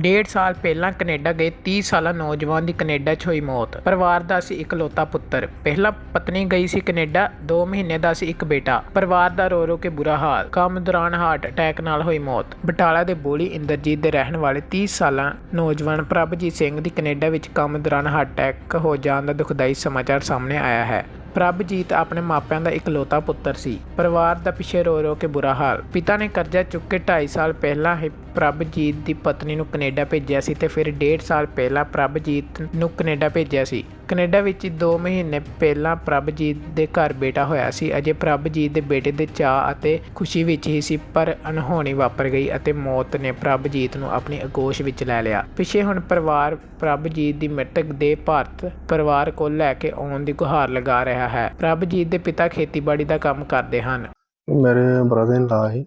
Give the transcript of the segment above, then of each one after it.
ਡੇਢ ਸਾਲ ਪਹਿਲਾਂ ਕੈਨੇਡਾ ਗਏ 30 ਸਾਲਾ ਨੌਜਵਾਨ ਦੀ ਕੈਨੇਡਾ 'ਚ ਹੋਈ ਮੌਤ। ਪਰਿਵਾਰ ਦਾ ਸੀ ਇਕਲੌਤਾ ਪੁੱਤਰ। ਪਹਿਲਾਂ ਪਤਨੀ ਗਈ ਸੀ ਕੈਨੇਡਾ 2 ਮਹੀਨੇ ਦਾ ਸੀ ਇੱਕ ਬੇਟਾ। ਪਰਿਵਾਰ ਦਾ ਰੋ ਰੋ ਕੇ ਬੁਰਾ ਹਾਲ। ਕੰਮ ਦੌਰਾਨ ਹਾਰਟ ਅਟੈਕ ਨਾਲ ਹੋਈ ਮੌਤ। ਬਟਾਲਾ ਦੇ ਬੋਲੀ ਇੰਦਰਜੀਤ ਦੇ ਰਹਿਣ ਵਾਲੇ 30 ਸਾਲਾ ਨੌਜਵਾਨ ਪ੍ਰਭਜੀਤ ਸਿੰਘ ਦੀ ਕੈਨੇਡਾ ਵਿੱਚ ਕੰਮ ਦੌਰਾਨ ਹਾਰਟ ਅਟੈਕ ਹੋ ਜਾਣ ਦਾ ਦੁਖਦਾਈ ਸਮਾਚਾਰ ਸਾਹਮਣੇ ਆਇਆ ਹੈ। ਪ੍ਰਭਜੀਤ ਆਪਣੇ ਮਾਪਿਆਂ ਦਾ ਇਕਲੌਤਾ ਪੁੱਤਰ ਸੀ। ਪਰਿਵਾਰ ਦਾ ਪਿੱਛੇ ਰੋ ਰੋ ਕੇ ਬੁਰਾ ਹਾਲ। ਪਿਤਾ ਨੇ ਕਰਜ਼ਾ ਚੁੱਕ ਕੇ 2.5 ਸਾਲ ਪਹਿਲਾਂ ਹੀ ਪ੍ਰਭਜੀਤ ਦੀ ਪਤਨੀ ਨੂੰ ਕੈਨੇਡਾ ਭੇਜਿਆ ਸੀ ਤੇ ਫਿਰ 1.5 ਸਾਲ ਪਹਿਲਾਂ ਪ੍ਰਭਜੀਤ ਨੂੰ ਕੈਨੇਡਾ ਭੇਜਿਆ ਸੀ। ਕੈਨੇਡਾ ਵਿੱਚ 2 ਮਹੀਨੇ ਪਹਿਲਾਂ ਪ੍ਰਭਜੀਤ ਦੇ ਘਰ ਬੇਟਾ ਹੋਇਆ ਸੀ। ਅਜੇ ਪ੍ਰਭਜੀਤ ਦੇ ਬੇਟੇ ਦੇ ਚਾਅ ਅਤੇ ਖੁਸ਼ੀ ਵਿੱਚ ਹੀ ਸੀ, ਪਰ ਅਣਹੋਣੀ ਵਾਪਰ ਗਈ ਅਤੇ ਮੌਤ ਨੇ ਪ੍ਰਭਜੀਤ ਨੂੰ ਆਪਣੀ ਅਗੋਸ਼ ਵਿੱਚ ਲੈ ਲਿਆ। ਪਿੱਛੇ ਹੁਣ ਪਰਿਵਾਰ ਪ੍ਰਭਜੀਤ ਦੀ ਮ੍ਰਿਤਕ ਦੇ ਭਾਰਤ ਪਰਿਵਾਰ ਕੋਲ ਲੈ ਕੇ ਆਉਣ ਦੀ ਗੁਹਾਰ ਲਗਾ ਰਿਹਾ ਹੈ। ਪ੍ਰਭਜੀਤ ਦੇ ਪਿਤਾ ਖੇਤੀਬਾੜੀ ਦਾ ਕੰਮ ਕਰਦੇ ਹਨ। ਮੇਰੇ ਬ੍ਰਦਰ ਇਨ ਲਾ ਸੀ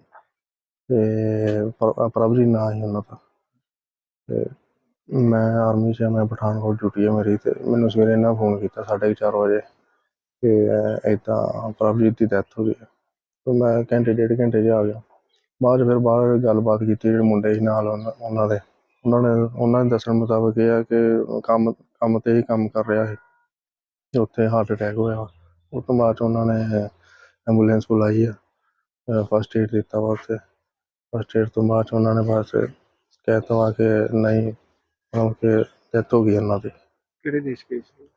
ਤੇ ਪ੍ਰਭਜੀਤ ਨਾਂ ਸੀ ਉਹਨਾਂ ਦਾ। ਤੇ ਮੈਂ ਆਰਮੀ 'ਚ ਆ, ਮੈਂ ਪਠਾਨਕੋਟ ਡਿਊਟੀ ਹੈ ਮੇਰੀ ਤੇ ਮੈਨੂੰ ਸਵੇਰੇ ਇਹਨਾਂ ਫੋਨ ਕੀਤਾ ਸਾਢੇ ਕੁ ਚਾਰ ਵਜੇ ਕਿ ਇਦਾਂ ਪ੍ਰਭਜੀਤ ਦੀ ਡੈਥ ਹੋ ਗਈ ਹੈ। ਤੇ ਮੈਂ ਘੰਟੇ ਡੇਢ ਘੰਟੇ 'ਚ ਆ ਗਿਆ। ਬਾਅਦ 'ਚ ਫਿਰ ਬਾਹਰ ਗੱਲਬਾਤ ਕੀਤੀ ਜਿਹੜੇ ਮੁੰਡੇ ਸੀ ਨਾਲ ਉਹਨਾਂ ਉਹਨਾਂ ਦੇ। ਉਹਨਾਂ ਨੇ ਉਹਨਾਂ ਦੇ ਦੱਸਣ ਮੁਤਾਬਕ ਇਹ ਆ ਕਿ ਕੰਮ ਕੰਮ ਤੇ ਹੀ ਕੰਮ ਕਰ ਰਿਹਾ ਸੀ। ਤੇ ਉੱਥੇ ਹਾਰਟ ਅਟੈਕ ਹੋਇਆ। ਉਸ ਤੋਂ ਬਾਅਦ 'ਚ ਉਹਨਾਂ ਨੇ ਐਂਬੂਲੈਂਸ ਬੁਲਾਈ ਆ। ਫਸਟ ਏਡ ਦਿੱਤਾ ਵਾ ਉੱਥੇ। ਫਸਟ ਏਡ ਤੋਂ ਬਾਅਦ 'ਚ ਉਹਨਾਂ ਨੇ ਬਸ ਕਹਿ ਤਾ ਵਾ ਕਿ ਨਹੀਂ ਮਤਲਬ ਕਿ ਡੈਥ ਹੋ ਗਈ ਉਹਨਾਂ ਦੀ। ਕਿਹੜੇ ਦੇਸ਼ ਗਏ ਸੀ?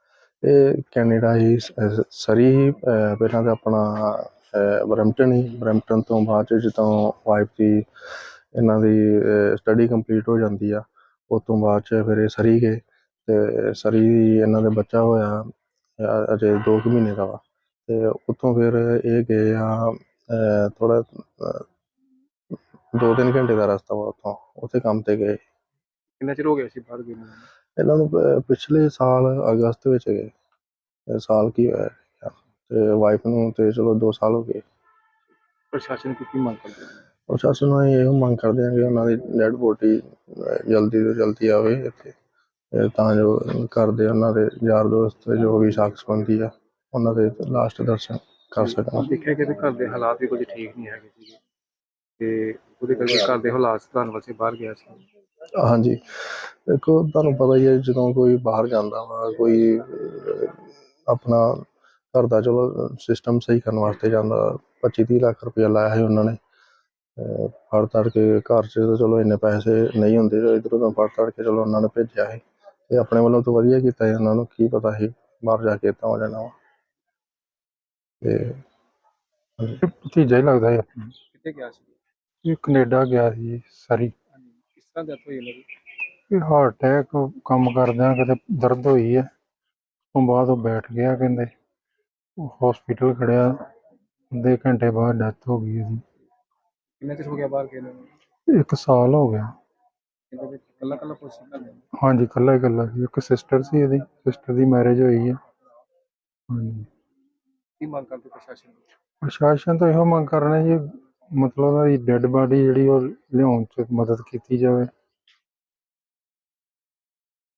ਇਹ ਕੈਨੇਡਾ ਹੀ ਸ- ਸਰੀ ਹੀ ਅਹ ਪਹਿਲਾਂ ਤਾਂ ਆਪਣਾ ਅਹ ਬਰੈਂਪਟਨ ਹੀ। ਬਰੈਂਪਟਨ ਤੋਂ ਬਾਅਦ 'ਚ ਜਦੋਂ ਵਾਈਫ ਦੀ ਇਹਨਾਂ ਦੀ ਸਟੱਡੀ ਕੰਪਲੀਟ ਹੋ ਜਾਂਦੀ ਆ ਉਸ ਤੋਂ ਬਾਅਦ 'ਚ ਫਿਰ ਇਹ ਸਰੀ ਗਏ। ਤੇ ਸਰੀ ਇਹਨਾਂ ਦੇ ਬੱਚਾ ਹੋਇਆ। ਅਜੇ 2 ਕੁ ਮਹੀਨੇ ਦਾ ਵਾ। ਤੇ ਉੱਥੋਂ ਫਿਰ ਇਹ ਗਏ ਆ ਥੋੜਾ ਦੋ ਤਿੰਨ ਘੰਟੇ ਦਾ ਰਸਤਾ ਵਾ ਉੱਥੋਂ ਉੱਥੇ ਕੰਮ ਤੇ ਗਏ। ਕਿੰਨਾ ਚਿਰ ਹੋ ਗਿਆ ਸੀ ਬਾਹਰ ਗਏ ਨੂੰ? ਇਹਨਾਂ ਨੂੰ ਪ- ਪਿਛਲੇ ਸਾਲ ਅਗਸਤ ਵਿੱਚ ਗਏ। ਇਹ ਸਾਲ ਕੀ ਹੋਇਆ। ਤੇ ਵਾਈਫ ਨੂੰ ਤੇ ਚਲੋ 2 ਸਾਲ ਹੋ ਗਏ। ਪ੍ਰਸ਼ਾਸਨ ਕੀ ਕੀ ਮੰਗ ਕਰਦੇ ਪ੍ਰਸ਼ਾਸਨ ਨੂੰ ਅਸੀਂ ਇਹੋ ਮੰਗ ਕਰਦੇ ਹਾਂ ਕਿ ਉਹਨਾਂ ਦੀ ਡੈਡ ਬੋਡੀ ਜਲਦੀ ਤੋਂ ਜਲਦੀ ਆਵੇ ਇੱਥੇ। ਤੇ ਜੋ ਘਰ ਦੇ ਉਹਨਾਂ ਦੇ ਯਾਰ ਦੋਸਤ ਜੋ ਵੀ ਸਾਖ ਸੰਬੰਧੀ ਆ ਉਹਨਾਂ ਦੇ ਲਾਸਟ ਦਰਸ਼ਨ ਕਰ ਸਕਣ। ਦੇਖਿਆ ਕਿ ਇਹਦੇ ਘਰ ਦੇ ਹਾਲਾਤ ਵੀ ਕੁਝ ਠੀਕ ਨਹੀਂ ਹੈਗੇ ਸੀਗੇ। ਤੇ ਉਹਦੇ ਕਰਕੇ ਘਰ ਦੇ ਹਾਲਾਤ ਸੁਧਾਰਨ ਵਾਸਤੇ ਬਾਹਰ ਗਿਆ ਸੀ। ਹਾਂਜੀ। ਦੇਖੋ ਤੁਹਾਨੂੰ ਪਤਾ ਹੀ ਹੈ ਜਦੋਂ ਕੋਈ ਬਾਹਰ ਜਾਂਦਾ ਵਾ ਕੋਈ ਆਪਣਾ ਘਰ ਦਾ ਚਲੋ ਸਿਸਟਮ ਸਹੀ ਕਰਨ ਵਾਸਤੇ ਜਾਂਦਾ 25 30 ਲੱਖ ਰੁਪਇਆ ਲਾਇਆ ਸੀ ਉਹਨਾਂ ਨੇ। ਫੜ ਤੜ ਕੇ ਘਰ 'ਚ ਚਲੋ ਇੰਨੇ ਪੈਸੇ ਨਹੀਂ ਹੁੰਦੇ ਇਧਰੋਂ ਤਾਂ ਫੜ ਤੜ ਕੇ ਚਲੋ ਉਹਨਾਂ ਨੇ ਭੇਜਿਆ ਸੀ। ਤੇ ਆਪਣੇ ਵੱਲੋਂ ਤਾਂ ਵਧੀਆ ਕੀਤਾ ਸੀ ਉਹਨਾਂ ਨੂੰ ਕੀ ਪਤਾ ਸੀ ਬਾਹਰ ਜਾ ਕੇ ਤਾਂ ਹੋ ਜਾਣਾ ਵਾ। ਤੇ ਭਤੀਜਾ ਹੀ ਲੱਗਦਾ ਹੈ ਕਿੱਥੇ ਗਿਆ ਸੀ? ਇਹ ਕੈਨੇਡਾ ਗਿਆ ਸੀ ਸਰੀ। ਕਿਸ ਤਰ੍ਹਾਂ ਡੈਥ ਹੋਈ ਇਹਨਾਂ ਦੀ? ਇਹ ਹਾਰਟ ਅਟੈਕ ਕੰਮ ਕਰਦਿਆਂ ਕਿਤੇ ਦਰਦ ਹੋਈ ਹੈ ਤੋਂ ਬਾਅਦ ਉਹ ਬੈਠ ਗਿਆ ਕਹਿੰਦੇ। ਹਸਪੀਟਲ ਖੜਿਆ ਅੱਧੇ ਘੰਟੇ ਬਾਅਦ ਡੈਥ ਹੋ ਗਈ ਇਹਦੀ ਕਿੰਨਾ ਚਿਰ ਹੋ ਗਿਆ ਬਾਹਰ ਗਏ ਨੂੰ? ਇੱਕ ਸਾਲ ਹੋ ਗਿਆ। ਇਹਦੇ ਵਿੱਚ ਕੱਲਾ ਕੱਲਾ ਹਾਂਜੀ ਇਕੱਲਾ ਹੀ ਇਕੱਲਾ ਸੀ। ਇੱਕ ਸਿਸਟਰ ਸੀ ਇਹਦੀ ਸਿਸਟਰ ਦੀ ਮੈਰਿਜ ਹੋਈ ਹੈ ਹਾਂਜੀ। ਕੀ ਮੰਗ ਕਰਦੇ ਪ੍ਰਸ਼ਾਸਨ ਨੂੰ? ਪ੍ਰਸ਼ਾਸਨ ਤੋਂ ਇਹੋ ਮੰਗ ਕਰ ਰਹੇ ਜੀ ਮਤਲਬ ਉਹਦੀ ਡੈੱਡ ਬਾਡੀ ਜਿਹੜੀ ਉਹ ਲਿਆਉਣ ਚ ਮਦਦ ਕੀਤੀ ਜਾਵੇ।